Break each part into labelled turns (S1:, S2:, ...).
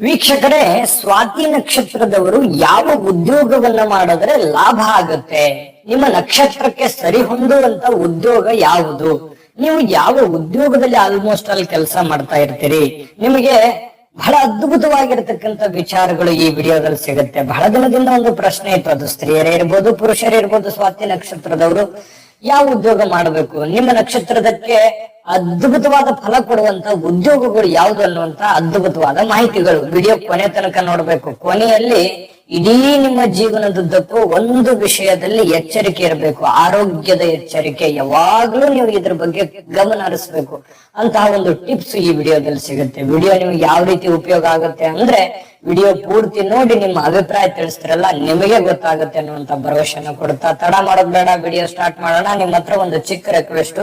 S1: ವೀಕ್ಷಕರೇ, ಸ್ವಾತಿ ನಕ್ಷತ್ರದವರು ಯಾವ ಉದ್ಯೋಗವನ್ನ ಮಾಡಿದ್ರೆ ಲಾಭ ಆಗುತ್ತೆ? ನಿಮ್ಮ ನಕ್ಷತ್ರಕ್ಕೆ ಸರಿ ಹೊಂದುವಂತ ಉದ್ಯೋಗ ಯಾವುದು? ನೀವು ಯಾವ ಉದ್ಯೋಗದಲ್ಲಿ ಆಲ್ಮೋಸ್ಟ್ ಅಲ್ಲಿ ಕೆಲಸ ಮಾಡ್ತಾ ಇರ್ತೀರಿ? ನಿಮಗೆ ಬಹಳ ಅದ್ಭುತವಾಗಿರ್ತಕ್ಕಂತ ವಿಚಾರಗಳು ಈ ವಿಡಿಯೋದಲ್ಲಿ ಸಿಗುತ್ತೆ. ಬಹಳ ದಿನದಿಂದ ಒಂದು ಪ್ರಶ್ನೆ ಇತ್ತು. ಅದು ಸ್ತ್ರೀಯರೇ ಇರ್ಬೋದು, ಪುರುಷರೇ ಇರ್ಬೋದು, ಸ್ವಾತಿ ನಕ್ಷತ್ರದವರು ಯಾವ ಉದ್ಯೋಗ ಮಾಡಬೇಕು? ನಿಮ್ಮ ನಕ್ಷತ್ರದಕ್ಕೆ ಅದ್ಭುತವಾದ ಫಲ ಕೊಡುವಂತ ಉದ್ಯೋಗಗಳು ಯಾವ್ದು ಅನ್ನುವಂತ ಅದ್ಭುತವಾದ ಮಾಹಿತಿಗಳು. ವಿಡಿಯೋ ಕೊನೆ ತನಕ ನೋಡ್ಬೇಕು. ಕೊನೆಯಲ್ಲಿ ಇಡೀ ನಿಮ್ಮ ಜೀವನದುದ್ದಕ್ಕೂ ಒಂದು ವಿಷಯದಲ್ಲಿ ಎಚ್ಚರಿಕೆ ಇರಬೇಕು. ಆರೋಗ್ಯದ ಎಚ್ಚರಿಕೆ. ಯಾವಾಗ್ಲೂ ನೀವು ಇದ್ರ ಬಗ್ಗೆ ಗಮನ ಹರಿಸ್ಬೇಕು. ಅಂತಹ ಒಂದು ಟಿಪ್ಸ್ ಈ ವಿಡಿಯೋದಲ್ಲಿ ಸಿಗುತ್ತೆ. ವಿಡಿಯೋ ನಿಮ್ಗೆ ಯಾವ ರೀತಿ ಉಪಯೋಗ ಆಗುತ್ತೆ ಅಂದ್ರೆ ವಿಡಿಯೋ ಪೂರ್ತಿ ನೋಡಿ ನಿಮ್ಮ ಅಭಿಪ್ರಾಯ ತಿಳಿಸ್ತಿರಲ್ಲ, ನಿಮಗೆ ಗೊತ್ತಾಗುತ್ತೆ ಅನ್ನುವಂತ ಭರವಸೆನ ಕೊಡ್ತಾ ತಡ ಮಾಡೋದ್ ಬೇಡ. ವಿಡಿಯೋ ಸ್ಟಾರ್ಟ್ ಮಾಡೋಣ. ನಿಮ್ಮ ಹತ್ರ ಒಂದು ಚಿಕ್ಕ ರಿಕ್ವೆಸ್ಟ್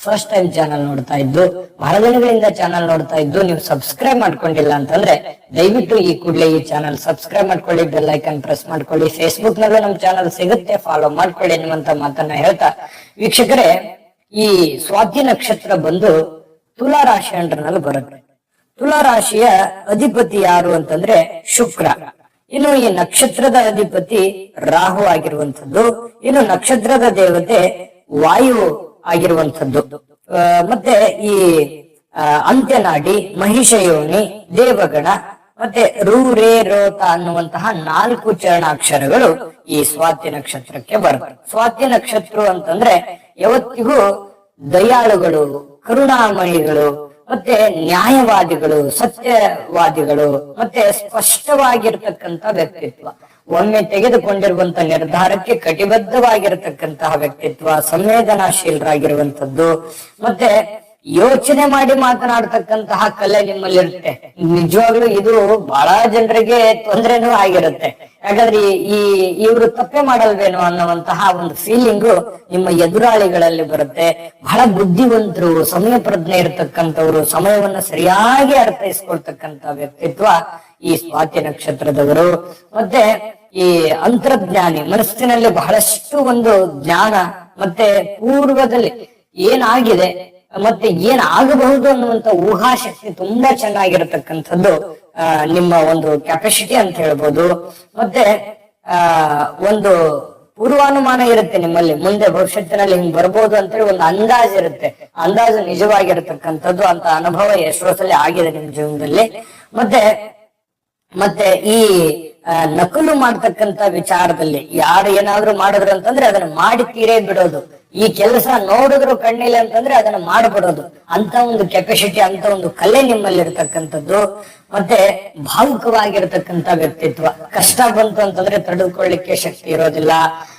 S1: ಫಸ್ಟ್ ಟೈಮ್ ಚಾನಲ್ ನೋಡ್ತಾ ಇದ್ದು, ಬಹಳ ದಿನಗಳಿಂದ ಚಾನಲ್ ನೋಡ್ತಾ ಇದ್ದು, ನೀವು ಸಬ್ಸ್ಕ್ರೈಬ್ ಮಾಡ್ಕೊಂಡಿಲ್ಲ ಅಂತಂದ್ರೆ, ದಯವಿಟ್ಟು ಈ ಕೂಡಲೇ ಈ ಚಾನಲ್ ಸಬ್ಸ್ಕ್ರೈಬ್ ಮಾಡ್ಕೊಳ್ಳಿ ಬೆಲ್ ಐಕನ್ ಪ್ರೆಸ್ ಮಾಡ್ಕೊಳ್ಳಿ. ಫೇಸ್ಬುಕ್ ನಲ್ಲೂ ನಮ್ ಚಾನಲ್ ಸಿಗುತ್ತೆ ಫಾಲೋ ಮಾಡ್ಕೊಳ್ಳಿ ಅನ್ನುವಂತ ಮಾತನ್ನ ಹೇಳ್ತಾ, ವೀಕ್ಷಕರೇ, ಈ ಸ್ವಾತಿ ನಕ್ಷತ್ರ ಬಂದು ತುಲಾ ರಾಶಿ ಅಂಡ್ರನಲ್ಲಿ ಬರುತ್ತೆ. ತುಲಾ ರಾಶಿಯ ಅಧಿಪತಿ ಯಾರು ಅಂತಂದ್ರೆ ಶುಕ್ರ. ಇನ್ನು ಈ ನಕ್ಷತ್ರದ ಅಧಿಪತಿ ರಾಹು ಆಗಿರುವಂತದ್ದು ಇನ್ನು ನಕ್ಷತ್ರದ ದೇವತೆ ವಾಯು ಆಗಿರುವಂತದ್ದು ಮತ್ತೆ ಈ ಅಂತ್ಯನಾಡಿ ಮಹಿಷಯೋನಿ, ದೇವಗಣ, ಮತ್ತೆ ರೂ ರೇ ರೋತ ಅನ್ನುವಂತಹ ನಾಲ್ಕು ಚರಣಾಕ್ಷರಗಳು ಈ ಸ್ವಾತಿ ನಕ್ಷತ್ರಕ್ಕೆ ಬರುತ್ತೆ ಸ್ವಾತಿ ನಕ್ಷತ್ರ ಅಂತಂದ್ರೆ ಯಾವತ್ತಿಗೂ ದಯಾಳುಗಳು, ಕರುಣಾಮಯಿಗಳು, ಮತ್ತೆ ನ್ಯಾಯವಾದಿಗಳು, ಸತ್ಯವಾದಿಗಳು, ಮತ್ತೆ ಸ್ಪಷ್ಟವಾಗಿರ್ತಕ್ಕಂಥ ವ್ಯಕ್ತಿತ್ವ. ಒಮ್ಮೆ ತೆಗೆದುಕೊಂಡಿರುವಂತ ನಿರ್ಧಾರಕ್ಕೆ ಕಟಿಬದ್ಧವಾಗಿರತಕ್ಕಂತಹ ವ್ಯಕ್ತಿತ್ವ ಸಂವೇದನಾಶೀಲರಾಗಿರುವಂತದ್ದು ಮತ್ತೆ ಯೋಚನೆ ಮಾಡಿ ಮಾತನಾಡತಕ್ಕಂತಹ ಕಲೆ ನಿಮ್ಮಲ್ಲಿರುತ್ತೆ. ನಿಜವಾಗ್ಲೂ ಇದು ಬಹಳ ಜನರಿಗೆ ತೊಂದರೆನೂ ಆಗಿರುತ್ತೆ. ಯಾಕಂದ್ರೆ ಈ- ಈ ಇವರು ತಪ್ಪೆ ಮಾಡಲ್ವೇನೋ ಅನ್ನುವಂತಹ ಒಂದು ಫೀಲಿಂಗ್ ನಿಮ್ಮ ಎದುರಾಳಿಗಳಲ್ಲಿ ಬರುತ್ತೆ. ಬಹಳ ಬುದ್ಧಿವಂತರು ಸಮಯ ಪ್ರಜ್ಞೆ ಇರತಕ್ಕಂಥವ್ರು, ಸಮಯವನ್ನ ಸರಿಯಾಗಿ ಅರ್ಥೈಸ್ಕೊಳ್ತಕ್ಕಂತ ವ್ಯಕ್ತಿತ್ವ ಈ ಸ್ವಾತಿ ನಕ್ಷತ್ರದವರು. ಮತ್ತೆ ಈ ಅಂತರ್ಜ್ಞಾನಿ, ಮನಸ್ಸಿನಲ್ಲಿ ಬಹಳಷ್ಟು ಒಂದು ಜ್ಞಾನ, ಮತ್ತೆ ಪೂರ್ವದಲ್ಲಿ ಏನಾಗಿದೆ, ಮತ್ತೆ ಏನ್ ಆಗಬಹುದು ಅನ್ನುವಂತ ಊಹಾಶಕ್ತಿ ತುಂಬಾ ಚೆನ್ನಾಗಿರತಕ್ಕಂಥದ್ದು ನಿಮ್ಮ ಒಂದು ಕೆಪಾಸಿಟಿ ಅಂತ ಹೇಳ್ಬೋದು. ಮತ್ತೆ, ಆ, ಒಂದು ಪೂರ್ವಾನುಮಾನ ಇರುತ್ತೆ ನಿಮ್ಮಲ್ಲಿ. ಮುಂದೆ ಭವಿಷ್ಯತ್ತಿನಲ್ಲಿ ಹಿಂಗ್ ಬರ್ಬೋದು ಅಂತೇಳಿ ಒಂದು ಅಂದಾಜ್ ಇರುತ್ತೆ. ಅಂದಾಜು ನಿಜವಾಗಿರತಕ್ಕಂಥದ್ದು ಅಂತ ಅನುಭವ ಎಷ್ಟೋ ಆಗಿದೆ ನಿಮ್ ಜೀವನದಲ್ಲಿ. ಮತ್ತೆ ಮತ್ತೆ ಈ ನಕಲು ಮಾಡ್ತಕ್ಕಂತ ವಿಚಾರದಲ್ಲಿ ಯಾರು ಏನಾದ್ರು ಮಾಡಿದ್ರು ಅಂತಂದ್ರೆ ಅದನ್ನ ಮಾಡಿ ತೀರೇ ಬಿಡೋದು. ಈ ಕೆಲಸ ನೋಡಿದ್ರು ಕಣ್ಣಿಲ್ಲ ಅಂತಂದ್ರೆ ಅದನ್ನ ಮಾಡ್ಬಿಡೋದು. ಅಂತ ಒಂದು ಕೆಪಾಸಿಟಿ ಅಂತ ಒಂದು ಕಲೆ ನಿಮ್ಮಲ್ಲಿ ಇರ್ತಕ್ಕಂಥದ್ದು ಮತ್ತೆ ಭಾವುಕವಾಗಿರ್ತಕ್ಕಂಥ ವ್ಯಕ್ತಿತ್ವ. ಕಷ್ಟ ಬಂತು ಅಂತಂದ್ರೆ ತಡೆದುಕೊಳ್ಳಿಕ್ಕೆ ಶಕ್ತಿ ಇರೋದಿಲ್ಲ.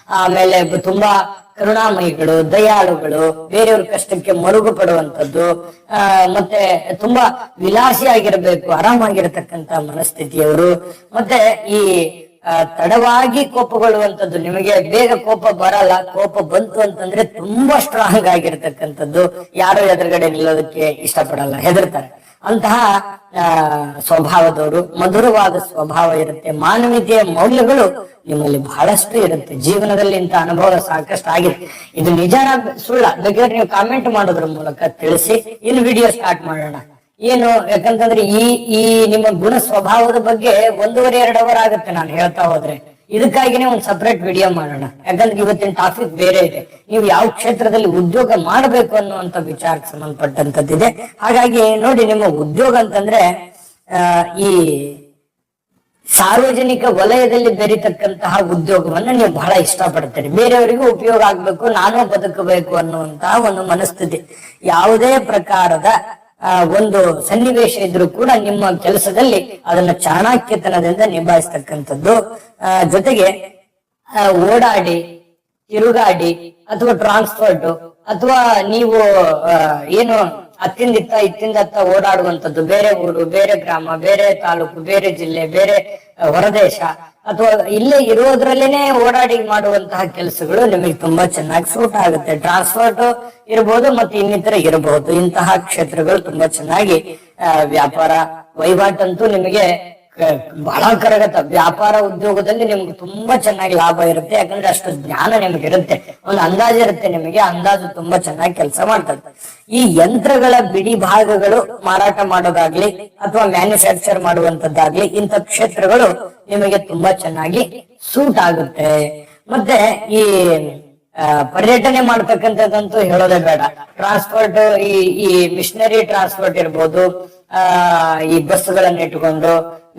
S1: ಆಮೇಲೆ ತುಂಬಾ ಕರುಣಾಮಯಿಗಳು, ದಯಾಳುಗಳು, ಬೇರೆಯವ್ರ ಕಷ್ಟಕ್ಕೆ ಮರುಗು ಪಡುವಂಥದ್ದು. ಆ, ಮತ್ತೆ ತುಂಬಾ ವಿಲಾಸಿಯಾಗಿರ್ಬೇಕು ಆರಾಮಾಗಿರತಕ್ಕಂತ ಮನಸ್ಥಿತಿಯವರು. ಮತ್ತೆ ಈ ತಡವಾಗಿ ಕೋಪಗೊಳ್ಳುವಂಥದ್ದು ನಿಮಗೆ ಬೇಗ ಕೋಪ ಬರಲ್ಲ. ಕೋಪ ಬಂತು ಅಂತಂದ್ರೆ ತುಂಬಾ ಸ್ಟ್ರಾಂಗ್ ಆಗಿರ್ತಕ್ಕಂಥದ್ದು. ಯಾರು ಎದುರುಗಡೆ ನಿಲ್ಲೋದಕ್ಕೆ ಇಷ್ಟಪಡಲ್ಲ. ಹೆದರ್ತಾರೆ. ಅಂತಹ ಸ್ವಭಾವದವರು, ಮಧುರವಾದ ಸ್ವಭಾವ ಇರುತ್ತೆ. ಮಾನವೀಯತೆಯ ಮೌಲ್ಯಗಳು ನಿಮ್ಮಲ್ಲಿ ಬಹಳಷ್ಟು ಇರುತ್ತೆ. ಜೀವನದಲ್ಲಿ ಇಂಥ ಅನುಭವ ಸಾಕಷ್ಟು ಆಗಿದೆ. ಇದು ನಿಜಾನ ಸುಳ್ಳ. ಬೇಕಾದ್ರೆ ನೀವು ಕಾಮೆಂಟ್ ಮಾಡೋದ್ರ ಮೂಲಕ ತಿಳಿಸಿ. ಇನ್ನು ವಿಡಿಯೋ ಸ್ಟಾರ್ಟ್ ಮಾಡೋಣ. ಏನು, ಯಾಕಂತಂದ್ರೆ ಈ ಈ ನಿಮ್ಮ ಗುಣ ಸ್ವಭಾವದ ಬಗ್ಗೆ ಒಂದೂವರೆ ಎರಡು ಅವರ್ ಆಗುತ್ತೆ ನಾನು ಹೇಳ್ತಾ ಹೋದ್ರೆ. ಇದಕ್ಕಾಗಿನೇ ಒಂದು ಸಪರೇಟ್ ವಿಡಿಯೋ ಮಾಡೋಣ. ಯಾಕಂದ್ರೆ ಇವತ್ತಿನ ಟಾಪಿಕ್ ಬೇರೆ ಇದೆ. ನೀವು ಯಾವ ಕ್ಷೇತ್ರದಲ್ಲಿ ಉದ್ಯೋಗ ಮಾಡಬೇಕು ಅನ್ನುವಂತ ವಿಚಾರಕ್ಕೆ ಸಂಬಂಧಪಟ್ಟಂತದ್ದಿದೆ ಹಾಗಾಗಿ ನೋಡಿ, ನಿಮ್ಮ ಉದ್ಯೋಗ ಅಂತಂದ್ರೆ ಈ ಸಾರ್ವಜನಿಕ ವಲಯದಲ್ಲಿ ಬೆರೀತಕ್ಕಂತಹ ಉದ್ಯೋಗವನ್ನ ನೀವು ಬಹಳ ಇಷ್ಟಪಡ್ತೀರಿ. ಬೇರೆಯವರಿಗೂ ಉಪಯೋಗ ಆಗ್ಬೇಕು, ನಾನು ಬದುಕಬೇಕು ಅನ್ನುವಂತಹ ಒಂದು ಮನಸ್ಥಿತಿ. ಯಾವುದೇ ಪ್ರಕಾರದ ಒಂದು ಸನ್ನಿವೇಶ ಇದ್ರೂ ಕೂಡ ನಿಮ್ಮ ಕೆಲಸದಲ್ಲಿ ಅದನ್ನ ಚಾಣಾಕ್ಯತನದಿಂದ ನಿಭಾಯಿಸ್ತಕ್ಕಂಥದ್ದು. ಜೊತೆಗೆ ಓಡಾಡಿ, ತಿರುಗಾಡಿ, ಅಥವಾ ಟ್ರಾನ್ಸ್ಪೋರ್ಟ್ ಅಥವಾ ನೀವು ಏನು ಅತ್ತಿಂದ ಇತ್ತ ಇತ್ತಿಂದ ಓಡಾಡುವಂತದ್ದು ಬೇರೆ ಊರು, ಬೇರೆ ಗ್ರಾಮ, ಬೇರೆ ತಾಲೂಕು, ಬೇರೆ ಜಿಲ್ಲೆ, ಬೇರೆ ಹೊರದೇಶ. ಅಥವಾ ಇಲ್ಲೇ ಇರೋದ್ರಲ್ಲೇನೆ ಓಡಾಡಿ ಮಾಡುವಂತಹ ಕೆಲಸಗಳು ನಿಮಗೆ ತುಂಬಾ ಚೆನ್ನಾಗಿ ಸೂಟ್ ಆಗುತ್ತೆ. ಟ್ರಾನ್ಸ್ಪೋರ್ಟ್ ಇರಬಹುದು ಮತ್ತೆ ಇನ್ನಿತರ ಇರಬಹುದು ಇಂತಹ ಕ್ಷೇತ್ರಗಳು ತುಂಬಾ ಚೆನ್ನಾಗಿ ವ್ಯಾಪಾರ, ವಹಿವಾಟಂತೂ ನಿಮಗೆ ಬಹಳ ಕರಗತ. ವ್ಯಾಪಾರ ಉದ್ಯೋಗದಲ್ಲಿ ನಿಮ್ಗೆ ತುಂಬಾ ಚೆನ್ನಾಗಿ ಲಾಭ ಇರುತ್ತೆ. ಯಾಕಂದ್ರೆ ಅಷ್ಟು ಜ್ಞಾನ ನಿಮ್ಗೆ ಇರುತ್ತೆ. ಒಂದು ಅಂದಾಜು ಇರುತ್ತೆ ನಿಮಗೆ. ಅಂದಾಜು ತುಂಬಾ ಚೆನ್ನಾಗಿ ಕೆಲಸ ಮಾಡ್ತದೆ. ಈ ಯಂತ್ರಗಳ ಬಿಡಿ ಭಾಗಗಳು ಮಾರಾಟ ಮಾಡೋದಾಗ್ಲಿ ಅಥವಾ ಮ್ಯಾನುಫ್ಯಾಕ್ಚರ್ ಮಾಡುವಂತದ್ದಾಗ್ಲಿ ಇಂಥ ಕ್ಷೇತ್ರಗಳು ನಿಮಗೆ ತುಂಬಾ ಚೆನ್ನಾಗಿ ಸೂಟ್ ಆಗುತ್ತೆ. ಮತ್ತೆ ಈ ಪರ್ಯಟನೆ ಮಾಡ್ತಕ್ಕಂಥದ್ದಂತೂ ಹೇಳೋದೇ ಬೇಡ. ಟ್ರಾನ್ಸ್ಪೋರ್ಟ್ ಈ ಈ ಮಿಷನರಿ ಟ್ರಾನ್ಸ್ಪೋರ್ಟ್ ಇರ್ಬೋದು. ಈ ಬಸ್ಗಳನ್ನ ಇಟ್ಟುಕೊಂಡು,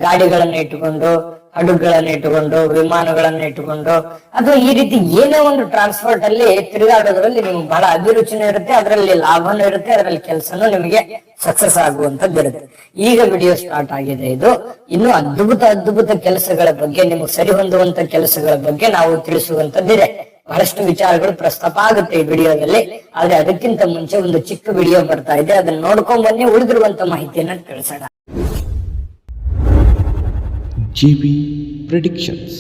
S1: ಗಾಡಿಗಳನ್ನ ಇಟ್ಟುಕೊಂಡು, ಹಡಗುಗಳನ್ನ ಇಟ್ಟುಕೊಂಡು, ವಿಮಾನಗಳನ್ನ ಇಟ್ಟುಕೊಂಡು ಅಥವಾ ಈ ರೀತಿ ಏನೋ ಒಂದು ಟ್ರಾನ್ಸ್ಪೋರ್ಟ್ ಅಲ್ಲಿ ತಿರುಗಾಡೋದ್ರಲ್ಲಿ ನಿಮ್ಗೆ ಬಹಳ ಅಭಿರುಚಿನೂ ಇರುತ್ತೆ, ಅದರಲ್ಲಿ ಲಾಭನೂ ಇರುತ್ತೆ, ಅದರಲ್ಲಿ ಕೆಲಸನೂ ನಿಮಗೆ ಸಕ್ಸಸ್ ಆಗುವಂತದ್ದು ಇರುತ್ತೆ ಈಗ ವಿಡಿಯೋ ಸ್ಟಾರ್ಟ್ ಆಗಿದೆ ಇದು. ಇನ್ನು ಅದ್ಭುತ ಅದ್ಭುತ ಕೆಲಸಗಳ ಬಗ್ಗೆ, ನಿಮಗೆ ಸರಿ ಹೊಂದುವಂತ ಕೆಲಸಗಳ ಬಗ್ಗೆ ನಾವು ತಿಳಿಸುವಂತದ್ದಿದೆ ಬಹಳಷ್ಟು ವಿಚಾರಗಳು ಪ್ರಸ್ತಾಪ ಆಗುತ್ತೆ ಈ ವಿಡಿಯೋದಲ್ಲಿ. ಆದ್ರೆ ಅದಕ್ಕಿಂತ ಮುಂಚೆ ಒಂದು ಚಿಕ್ಕ ವಿಡಿಯೋ ಬರ್ತಾ ಇದೆ. ಅದನ್ನ ನೋಡ್ಕೊಂಡ್ ಬನ್ನಿ ಉಳಿದಿರುವಂತ ಮಾಹಿತಿಯನ್ನ ತಿಳಿಸೋಣ.
S2: GB predictions.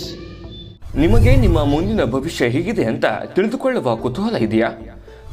S3: ನಿಮಗೆ ನಿಮ್ಮ ಮುಂದಿನ ಭವಿಷ್ಯ ಹೇಗಿದೆ ಅಂತ ತಿಳಿದುಕೊಳ್ಳುವ ಕುತೂಹಲ ಇದೆಯಾ?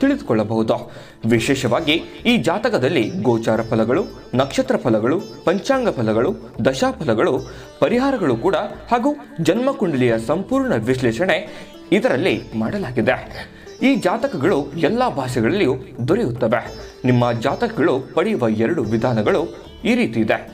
S3: ತಿಳಿದುಕೊಳ್ಳಬಹುದು. ವಿಶೇಷವಾಗಿ ಈ ಜಾತಕದಲ್ಲಿ ಗೋಚಾರ ಫಲಗಳು, ನಕ್ಷತ್ರ ಫಲಗಳು, ಪಂಚಾಂಗ ಫಲಗಳು ದಶಾಫಲಗಳು ಪರಿಹಾರಗಳು ಕೂಡ ಹಾಗೂ ಜನ್ಮಕುಂಡಲಿಯ ಸಂಪೂರ್ಣ ವಿಶ್ಲೇಷಣೆ ಇದರಲ್ಲಿ ಮಾಡಲಾಗಿದೆ. ಈ ಜಾತಕಗಳು ಎಲ್ಲ ಭಾಷೆಗಳಲ್ಲಿಯೂ ದೊರೆಯುತ್ತವೆ. ನಿಮ್ಮ ಜಾತಕಗಳು ಪಡೆಯುವ ಎರಡು ವಿಧಾನಗಳು ಈ ರೀತಿ ಇದೆ.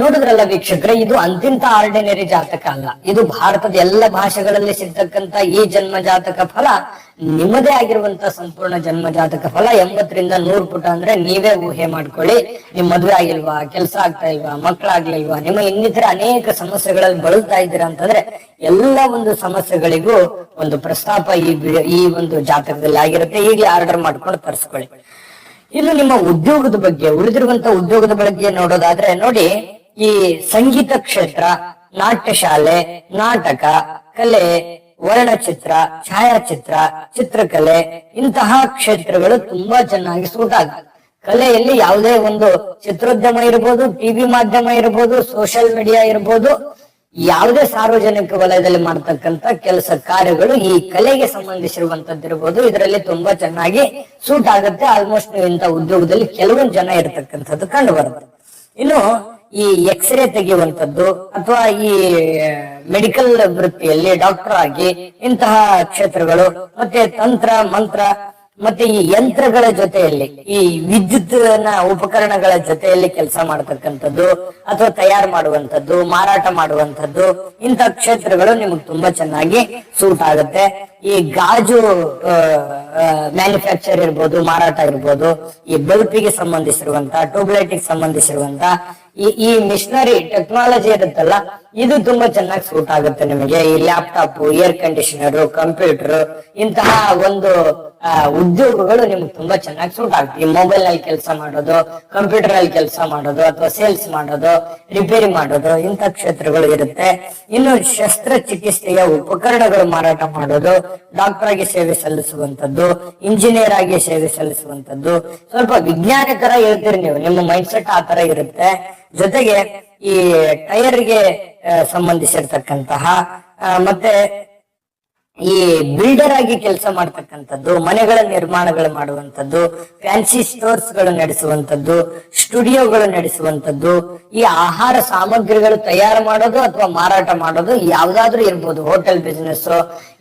S1: ನೋಡಿದ್ರಲ್ಲ ವೀಕ್ಷಕರೇ, ಇದು ಅಂತಿಂತ ಆರ್ಡಿನರಿ ಜಾತಕ ಅಲ್ಲ. ಇದು ಭಾರತದ ಎಲ್ಲ ಭಾಷೆಗಳಲ್ಲಿ ಸಿಗ್ತಕ್ಕಂತ ಈ ಜನ್ಮ ಜಾತಕ ಫಲ, ನಿಮ್ಮದೇ ಆಗಿರುವಂತ ಸಂಪೂರ್ಣ ಜನ್ಮ ಜಾತಕ ಫಲ. ಎಂಬತ್ತರಿಂದ ನೂರು ಪುಟ ಅಂದ್ರೆ ನೀವೇ ಊಹೆ ಮಾಡ್ಕೊಳ್ಳಿ. ನಿಮ್ ಮದುವೆ ಆಗಿಲ್ವಾ, ಕೆಲಸ ಆಗ್ತಾ ಇಲ್ವಾ ಮಕ್ಕಳಾಗ್ಲಿಲ್ವಾ ನಿಮ್ಮ ಇನ್ನಿತರ ಅನೇಕ ಸಮಸ್ಯೆಗಳಲ್ಲಿ ಬಳಲ್ತಾ ಇದ್ದೀರಾ ಅಂತಂದ್ರೆ ಎಲ್ಲ ಒಂದು ಸಮಸ್ಯೆಗಳಿಗೂ ಒಂದು ಪ್ರಸ್ತಾಪ ಈ ಈ ಒಂದು ಜಾತಕದಲ್ಲಿ ಆಗಿರುತ್ತೆ. ಈಗಲೇ ಆರ್ಡರ್ ಮಾಡ್ಕೊಂಡು ತರಿಸ್ಕೊಳ್ಳಿ. ಇನ್ನು ನಿಮ್ಮ ಉದ್ಯೋಗದ ಬಗ್ಗೆ, ಉಳಿದಿರುವಂತ ಉದ್ಯೋಗದ ಬಗ್ಗೆ ನೋಡೋದಾದ್ರೆ ನೋಡಿ ಈ ಸಂಗೀತ ಕ್ಷೇತ್ರ ನಾಟ್ಯ ಶಾಲೆ ನಾಟಕ, ಕಲೆ, ವರ್ಣಚಿತ್ರ, ಛಾಯಾಚಿತ್ರ, ಚಿತ್ರಕಲೆ ಇಂತಹ ಕ್ಷೇತ್ರಗಳು ತುಂಬಾ ಚೆನ್ನಾಗಿ ಸೂಟ್ ಆಗ ಕಲೆಯಲ್ಲಿ ಯಾವುದೇ ಒಂದು ಚಿತ್ರೋದ್ಯಮ ಇರ್ಬೋದು ಟಿವಿ ಮಾಧ್ಯಮ ಇರ್ಬೋದು ಸೋಷಿಯಲ್ ಮೀಡಿಯಾ ಇರ್ಬೋದು, ಯಾವುದೇ ಸಾರ್ವಜನಿಕ ವಲಯದಲ್ಲಿ ಮಾಡ್ತಕ್ಕಂತ ಕೆಲಸ ಕಾರ್ಯಗಳು ಈ ಕಲೆಗೆ ಸಂಬಂಧಿಸಿರುವಂತದ್ದಿರಬಹುದು ಇದರಲ್ಲಿ ತುಂಬಾ ಚೆನ್ನಾಗಿ ಸೂಟ್ ಆಗುತ್ತೆ. ಆಲ್ಮೋಸ್ಟ್ ಇಂತ ಉದ್ಯೋಗದಲ್ಲಿ ಕೆಲವೊಂದು ಜನ ಇರತಕ್ಕಂಥದ್ದು ಕಂಡು ಬರುತ್ತೆ. ಇನ್ನು ಈ ಎಕ್ಸ್ರೇ ತೆಗೆಯುವಂತದ್ದು ಅಥವಾ ಈ ಮೆಡಿಕಲ್ ವೃತ್ತಿಯಲ್ಲಿ ಡಾಕ್ಟರ್ ಆಗಿ ಇಂತಹ ಕ್ಷೇತ್ರಗಳು ಮತ್ತೆ ತಂತ್ರ ಮಂತ್ರ ಮತ್ತೆ ಈ ಯಂತ್ರಗಳ ಜೊತೆಯಲ್ಲಿ, ಈ ವಿದ್ಯುತ್ ಉಪಕರಣಗಳ ಜೊತೆಯಲ್ಲಿ ಕೆಲಸ ಮಾಡತಕ್ಕಂಥದ್ದು, ಅಥವಾ ತಯಾರು ಮಾಡುವಂತದ್ದು ಮಾರಾಟ ಮಾಡುವಂತದ್ದು ಇಂಥ ಕ್ಷೇತ್ರಗಳು ನಿಮಗೆ ತುಂಬಾ ಚೆನ್ನಾಗಿ ಸೂಟ್ ಆಗುತ್ತೆ. ಈ ಗಾಜು ಮ್ಯಾನುಫ್ಯಾಕ್ಚರ್ ಇರ್ಬೋದು, ಮಾರಾಟ ಇರ್ಬೋದು, ಈ ಬಲ್ಪಿಗೆ ಸಂಬಂಧಿಸಿರುವಂತ ಟ್ಯೂಬ್ಲೈಟ್ ಸಂಬಂಧಿಸಿರುವಂತ ಈ ಈ ಮಿಷನರಿ ಟೆಕ್ನಾಲಜಿ ಇರುತ್ತಲ್ಲ, ಇದು ತುಂಬಾ ಚೆನ್ನಾಗಿ ಸೂಟ್ ಆಗುತ್ತೆ ನಿಮಗೆ. ಈ ಲ್ಯಾಪ್ಟಾಪ್ ಏರ್ ಕಂಡೀಷನರ್ ಕಂಪ್ಯೂಟರ್ ಇಂತಹ ಒಂದು ಉದ್ಯೋಗಗಳು ನಿಮ್ಗೆ ತುಂಬಾ ಚೆನ್ನಾಗಿ ಸೂಟ್ ಆಗುತ್ತೆ ಈ ಮೊಬೈಲ್ನಲ್ಲಿ ಕೆಲಸ ಮಾಡೋದು ಕಂಪ್ಯೂಟರ್ ಅಲ್ಲಿ ಕೆಲಸ ಮಾಡೋದು, ಅಥವಾ ಸೇಲ್ಸ್ ಮಾಡೋದು ರಿಪೇರಿ ಮಾಡೋದು, ಇಂಥ ಕ್ಷೇತ್ರಗಳು ಇರುತ್ತೆ. ಇನ್ನು ಶಸ್ತ್ರಚಿಕಿತ್ಸೆಯ ಉಪಕರಣಗಳು ಮಾರಾಟ ಮಾಡೋದು ಡಾಕ್ಟರ್ ಆಗಿ ಸೇವೆ ಸಲ್ಲಿಸುವಂತದ್ದು ಇಂಜಿನಿಯರ್ ಆಗಿ ಸೇವೆ ಸಲ್ಲಿಸುವಂತದ್ದು ಸ್ವಲ್ಪ ವಿಜ್ಞಾನಿಕರ ಹೇಳ್ತೀರಿ ನೀವು. ನಿಮ್ಮ ಮೈಂಡ್ ಸೆಟ್ ಆ ತರ ಇರುತ್ತೆ. ಜೊತೆಗೆ ಈ ಟೈರ್ಗೆ ಸಂಬಂಧಿಸಿರ್ತಕ್ಕಂತಹ ಮತ್ತೆ ಈ ಬಿಲ್ಡರ್ ಆಗಿ ಕೆಲಸ ಮಾಡ್ತಕ್ಕಂಥದ್ದು, ಮನೆಗಳ ನಿರ್ಮಾಣಗಳು ಮಾಡುವಂತದ್ದು ಫ್ಯಾನ್ಸಿ ಸ್ಟೋರ್ಸ್ಗಳು ನಡೆಸುವಂತದ್ದು ಸ್ಟುಡಿಯೋಗಳು ನಡೆಸುವಂತದ್ದು ಈ ಆಹಾರ ಸಾಮಗ್ರಿಗಳು ತಯಾರು ಮಾಡೋದು ಅಥವಾ ಮಾರಾಟ ಮಾಡೋದು ಯಾವ್ದಾದ್ರು ಇರ್ಬೋದು ಹೋಟೆಲ್ ಬಿಸ್ನೆಸ್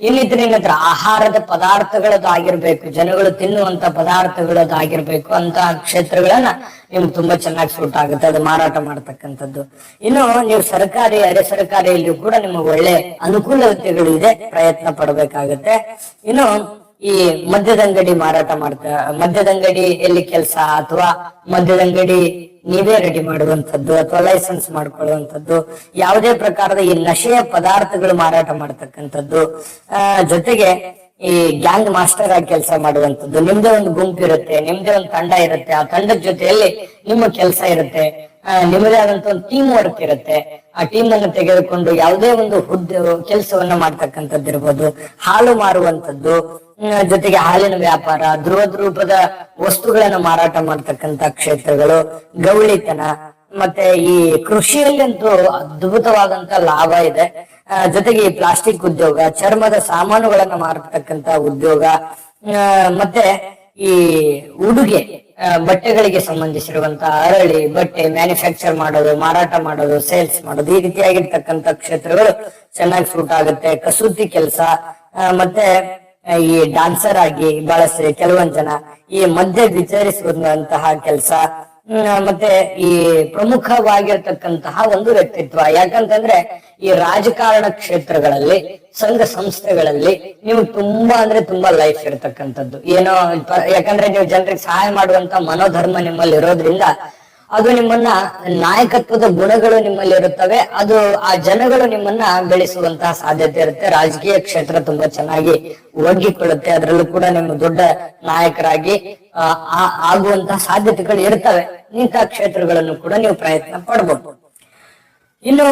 S1: ಇಲ್ಲಿದ್ರೆ ಇನ್ನಿತರ ಆಹಾರದ ಪದಾರ್ಥಗಳದ್ದು ಆಗಿರ್ಬೇಕು ಜನಗಳು ತಿನ್ನುವಂತ ಪದಾರ್ಥಗಳದ್ದು ಆಗಿರ್ಬೇಕು ಅಂತ ಕ್ಷೇತ್ರಗಳನ್ನ ನಿಮ್ಗೆ ತುಂಬಾ ಚೆನ್ನಾಗಿ ಸೂಟ್ ಆಗುತ್ತೆ. ಅದು ಮಾರಾಟ ಮಾಡ್ತಕ್ಕಂಥದ್ದು. ಇನ್ನು ನೀವು ಸರ್ಕಾರಿ, ಅರೆ ಸರ್ಕಾರಿಯಲ್ಲಿ ಕೂಡ ನಿಮಗೆ ಒಳ್ಳೆ ಅನುಕೂಲತೆಗಳು ಇದೆ ಪ್ರಯತ್ನ ಪಡಬೇಕಾಗತ್ತೆ. ಇನ್ನು ಈ ಮದ್ಯದಂಗಡಿ ಮಾರಾಟ ಮಾಡ್ತಾ, ಮದ್ಯದಂಗಡಿಯಲ್ಲಿ ಕೆಲಸ ಅಥವಾ ಮದ್ಯದಂಗಡಿ ನೀವೇ ರೆಡಿ ಮಾಡುವಂತದ್ದು ಅಥವಾ ಲೈಸೆನ್ಸ್ ಮಾಡ್ಕೊಳ್ಳುವಂಥದ್ದು, ಯಾವುದೇ ಪ್ರಕಾರದ ಈ ನಶೆಯ ಪದಾರ್ಥಗಳು ಮಾರಾಟ ಮಾಡ್ತಕ್ಕಂಥದ್ದು ಜೊತೆಗೆ ಈ ಗ್ಯಾಂಗ್ ಮಾಸ್ಟರ್ ಆಗಿ ಕೆಲಸ ಮಾಡುವಂತದ್ದು ನಿಮ್ದೆ ಒಂದು ಗುಂಪು ಇರುತ್ತೆ, ನಿಮ್ದೇ ಒಂದು ತಂಡ ಇರುತ್ತೆ. ಆ ತಂಡದ ಜೊತೆಯಲ್ಲಿ ನಿಮ್ಮ ಕೆಲಸ ಇರುತ್ತೆ. ನಿಮ್ಮದೇ ಆದಂತ ಒಂದು ಟೀಮ್ ವರ್ಕ್ ಇರುತ್ತೆ. ಆ ಟೀಮ್ ಅನ್ನು ತೆಗೆದುಕೊಂಡು ಯಾವುದೇ ಒಂದು ಹುದ್ದೆ ಕೆಲಸವನ್ನ ಮಾಡ್ತಕ್ಕಂಥದ್ದು ಇರ್ಬೋದು. ಹಾಲು ಮಾರುವಂತದ್ದು ಜೊತೆಗೆ ಹಾಲಿನ ವ್ಯಾಪಾರ ಧ್ರುವದ ರೂಪದ ವಸ್ತುಗಳನ್ನ ಮಾರಾಟ ಮಾಡ್ತಕ್ಕಂತ ಕ್ಷೇತ್ರಗಳು, ಗೌಳಿತನ, ಮತ್ತೆ ಈ ಕೃಷಿಯಲ್ಲಂತೂ ಅದ್ಭುತವಾದಂತ ಲಾಭ ಇದೆ. ಜೊತೆಗೆ ಈ ಪ್ಲಾಸ್ಟಿಕ್ ಉದ್ಯೋಗ, ಚರ್ಮದ ಸಾಮಾನುಗಳನ್ನ ಮಾರತಕ್ಕಂತ ಉದ್ಯೋಗ ಮತ್ತೆ ಈ ಉಡುಗೆ ಬಟ್ಟೆಗಳಿಗೆ ಸಂಬಂಧಿಸಿರುವಂತ ಅರಳಿ ಬಟ್ಟೆ ಮ್ಯಾನುಫ್ಯಾಕ್ಚರ್ ಮಾಡೋದು, ಮಾರಾಟ ಮಾಡೋದು ಸೇಲ್ಸ್ ಮಾಡೋದು, ಈ ರೀತಿಯಾಗಿರ್ತಕ್ಕಂಥ ಕ್ಷೇತ್ರಗಳು ಚೆನ್ನಾಗಿ ಸೂಟ್ ಆಗುತ್ತೆ. ಕಸೂತಿ ಕೆಲಸ ಮತ್ತೆ ಈ ಡಾನ್ಸರ್ ಆಗಿ ಬಳಸ್ರಿ, ಕೆಲವೊಂದ್ ಜನ ಈ ಮಧ್ಯೆ ವಿಚಾರಿಸುವಂತಹ ಕೆಲಸ ಮತ್ತೆ ಈ ಪ್ರಮುಖವಾಗಿರ್ತಕ್ಕಂತಹ ಒಂದು ವ್ಯಕ್ತಿತ್ವ. ಯಾಕಂತಂದ್ರೆ ಈ ರಾಜಕಾರಣ ಕ್ಷೇತ್ರಗಳಲ್ಲಿ, ಸಂಘ ಸಂಸ್ಥೆಗಳಲ್ಲಿ ನೀವು ತುಂಬಾ ಅಂದ್ರೆ ತುಂಬಾ ಲೈಫ್ ಇರತಕ್ಕಂಥದ್ದು. ಏನೋ, ಯಾಕಂದ್ರೆ ನೀವು ಜನರಿಗೆ ಸಹಾಯ ಮಾಡುವಂತ ಮನೋಧರ್ಮ ನಿಮ್ಮಲ್ಲಿ ಇರೋದ್ರಿಂದ ಅದು ನಿಮ್ಮನ್ನ ನಾಯಕತ್ವದ ಗುಣಗಳು ನಿಮ್ಮಲ್ಲಿ ಇರುತ್ತವೆ. ಅದು ಆ ಜನಗಳು ನಿಮ್ಮನ್ನ ಬೆಳೆಸುವಂತಹ ಸಾಧ್ಯತೆ ಇರುತ್ತೆ. ರಾಜಕೀಯ ಕ್ಷೇತ್ರ ತುಂಬಾ ಚೆನ್ನಾಗಿ ಒಗ್ಗಿಕೊಳ್ಳುತ್ತೆ. ಅದರಲ್ಲೂ ಕೂಡ ನಿಮ್ಮ ದೊಡ್ಡ ನಾಯಕರಾಗಿ ಆ, ಆಗುವಂತಹ ಸಾಧ್ಯತೆಗಳು ಇರ್ತವೆ. ಇಂತಹ ಕ್ಷೇತ್ರಗಳನ್ನು ಕೂಡ ನೀವು ಪ್ರಯತ್ನ ಪಡಬಹುದು ಇನ್ನು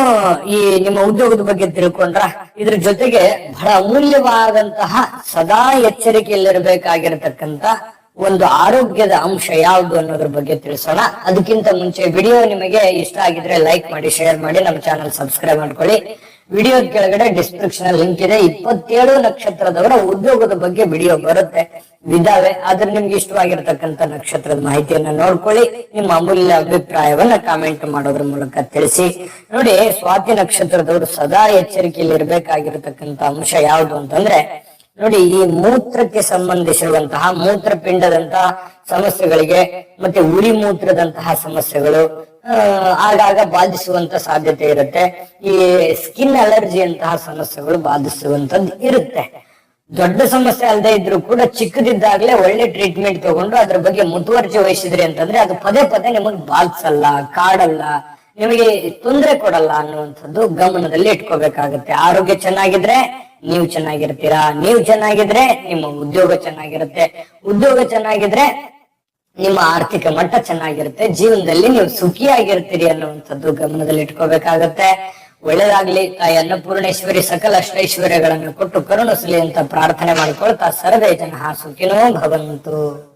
S1: ಈ ನಿಮ್ಮ ಉದ್ಯೋಗದ ಬಗ್ಗೆ ತಿಳ್ಕೊಂಡ್ರ ಇದ್ರ ಜೊತೆಗೆ ಬಹಳ ಅಮೂಲ್ಯವಾದಂತಹ ಸದಾ ಎಚ್ಚರಿಕೆಯಲ್ಲಿರಬೇಕಾಗಿರತಕ್ಕಂತ ಒಂದು ಆರೋಗ್ಯದ ಅಂಶ ಯಾವುದು ಅನ್ನೋದ್ರ ಬಗ್ಗೆ ತಿಳಿಸೋಣ. ಅದಕ್ಕಿಂತ ಮುಂಚೆ ವಿಡಿಯೋ ನಿಮಗೆ ಇಷ್ಟ ಆಗಿದ್ರೆ ಲೈಕ್ ಮಾಡಿ, ಶೇರ್ ಮಾಡಿ, ನಮ್ಮ ಚಾನಲ್ ಸಬ್ಸ್ಕ್ರೈಬ್ ಮಾಡ್ಕೊಳ್ಳಿ. ವಿಡಿಯೋ ಕೆಳಗಡೆ ಡಿಸ್ಕ್ರಿಪ್ಷನ್ ಲಿಂಕ್ ಇದೆ. ಇಪ್ಪತ್ತೇಳು ನಕ್ಷತ್ರದವರ ಉದ್ಯೋಗದ ಬಗ್ಗೆ ವಿಡಿಯೋ ಬರುತ್ತೆ, ಇದಾವೆ. ಆದ್ರೆ ನಿಮ್ಗೆ ಇಷ್ಟವಾಗಿರ್ತಕ್ಕಂಥ ನಕ್ಷತ್ರದ ಮಾಹಿತಿಯನ್ನ ನೋಡ್ಕೊಳ್ಳಿ. ನಿಮ್ಮ ಅಮೂಲ್ಯ ಅಭಿಪ್ರಾಯವನ್ನ ಕಾಮೆಂಟ್ ಮಾಡೋದ್ರ ಮೂಲಕ ತಿಳಿಸಿ. ನೋಡಿ, ಸ್ವಾತಿ ನಕ್ಷತ್ರದವರು ಸದಾ ಎಚ್ಚರಿಕೆಯಲ್ಲಿ ಇರಬೇಕಾಗಿರತಕ್ಕಂತ ಅಂಶ ಯಾವುದು ಅಂತಂದ್ರೆ ನೋಡಿ, ಈ ಮೂತ್ರಕ್ಕೆ ಸಂಬಂಧಿಸಿರುವಂತಹ ಮೂತ್ರಪಿಂಡದಂತಹ ಸಮಸ್ಯೆಗಳಿಗೆ ಮತ್ತೆ ಉರಿ ಮೂತ್ರದಂತಹ ಸಮಸ್ಯೆಗಳು ಆಗಾಗ ಬಾಧಿಸುವಂತ ಸಾಧ್ಯತೆ ಇರುತ್ತೆ. ಈ ಸ್ಕಿನ್ ಅಲರ್ಜಿ ಅಂತಹ ಸಮಸ್ಯೆಗಳು ಬಾಧಿಸುವಂತದ್ದು ಇರುತ್ತೆ. ದೊಡ್ಡ ಸಮಸ್ಯೆ ಅಲ್ಲದೆ ಇದ್ರು ಕೂಡ ಚಿಕ್ಕದಿದ್ದಾಗಲೇ ಒಳ್ಳೆ ಟ್ರೀಟ್ಮೆಂಟ್ ತಗೊಂಡು ಅದ್ರ ಬಗ್ಗೆ ಮುತುವರ್ಜಿ ವಹಿಸಿದ್ರಿ ಅಂತಂದ್ರೆ ಅದು ಪದೇ ಪದೇ ನಿಮಗೆ ಬಾಧಿಸಲ್ಲ ಕಾಡಲ್ಲ, ನಿಮಗೆ ತೊಂದರೆ ಕೊಡಲ್ಲ ಅನ್ನುವಂಥದ್ದು ಗಮನದಲ್ಲಿ ಇಟ್ಕೋಬೇಕಾಗತ್ತೆ. ಆರೋಗ್ಯ ಚೆನ್ನಾಗಿದ್ರೆ ನೀವು ಚೆನ್ನಾಗಿರ್ತೀರಾ? ನೀವು ಚೆನ್ನಾಗಿದ್ರೆ ನಿಮ್ಮ ಉದ್ಯೋಗ ಚೆನ್ನಾಗಿರುತ್ತೆ. ಉದ್ಯೋಗ ಚೆನ್ನಾಗಿದ್ರೆ ನಿಮ್ಮ ಆರ್ಥಿಕ ಮಟ್ಟ ಚೆನ್ನಾಗಿರುತ್ತೆ. ಜೀವನದಲ್ಲಿ ನೀವು ಸುಖಿಯಾಗಿರ್ತೀರಿ ಅನ್ನುವಂಥದ್ದು ಗಮನದಲ್ಲಿ ಇಟ್ಕೋಬೇಕಾಗತ್ತೆ. ಒಳ್ಳೇದಾಗ್ಲಿ ತಾಯಿ ಅನ್ನಪೂರ್ಣೇಶ್ವರಿ ಸಕಲ ಅಷ್ಟೈಶ್ವರ್ಯಗಳನ್ನು ಕೊಟ್ಟು ಕರುಣಿಸಲಿ ಅಂತ ಪ್ರಾರ್ಥನೆ ಮಾಡಿಕೊಳ್ತಾ ಸರ್ವೇ ಜನ ಸುಖಿನೋ ಭವಂತು.